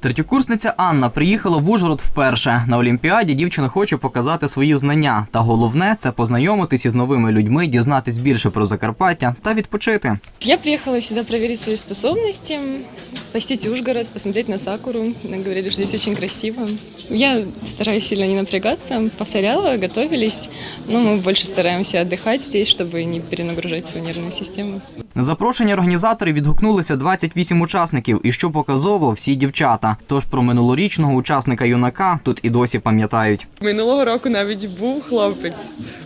Третьокурсниця Анна приїхала в Ужгород вперше. На Олімпіаді дівчина хоче показати свої знання. Та головне це познайомитись із новими людьми, дізнатись більше про Закарпаття та відпочити. Я приїхала сюди перевірити свої способности, посетить Ужгород, посмотреть на Сакуру. Говорили, что здесь очень красиво. Я стараюсь сильно не напрягаться, повторяла, готовились. Но мы больше стараемся отдыхать здесь, чтобы не перенагружать свою нервную систему. На запрошення організаторів відгукнулися 28 учасників, і що показово, всі дівчата. Тож про минулорічного учасника юнака тут і досі пам'ятають. Минулого року навіть був хлопець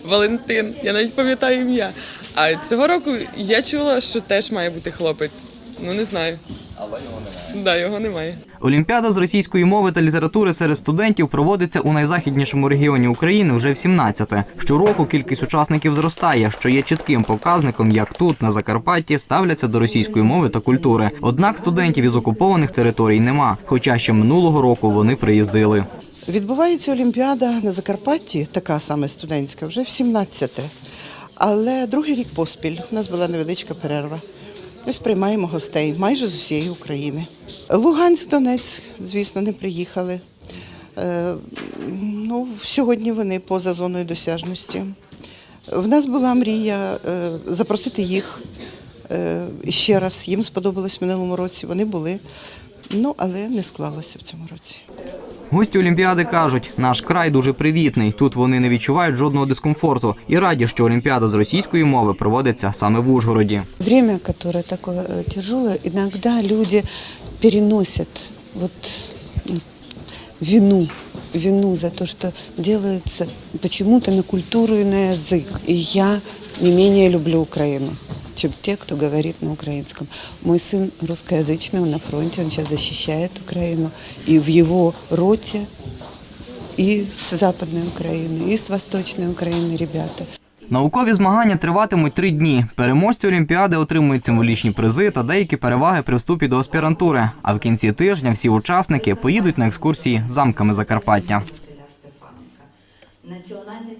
Валентин. Я навіть пам'ятаю ім'я. А цього року я чула, що теж має бути хлопець. Ну не знаю. Але його немає. Да, його немає. Олімпіада з російської мови та літератури серед студентів проводиться у найзахіднішому регіоні України вже в 17-те. Щороку кількість учасників зростає, що є чітким показником, як тут на Закарпатті ставляться до російської мови та культури. Однак студентів із окупованих територій нема, хоча ще минулого року вони приїздили. Відбувається Олімпіада на Закарпатті, така саме студентська, вже в 17-те. Але другий рік поспіль у нас була невеличка перерва. Ось приймаємо гостей майже з усієї України. Луганськ, Донецьк, звісно, не приїхали. Е, ну, сьогодні вони поза зоною досяжності. В нас була мрія е, запросити їх е, ще раз. Їм сподобалось в минулому році. Вони були, ну але не склалося в цьому році. Гості Олімпіади кажуть, наш край дуже привітний. Тут вони не відчувають жодного дискомфорту і раді, що Олімпіада з російської мови проводиться саме в Ужгороді. Время, которое такое э, тяжелое, иногда люди переносят вот м, вину, вину за то, что делается почему-то на культуру и на язык. И я не менее люблю Украину, чем те, кто говорит на украинском. Мой сын русскоязычный, он на фронте, он сейчас защищает Украину. И в его роте и с Западной Украины, и с Восточной Украины ребята. Наукові змагання триватимуть три дні. Переможці Олімпіади отримують символічні призи та деякі переваги при вступі до аспірантури. А в кінці тижня всі учасники поїдуть на екскурсії замками Закарпаття. Національний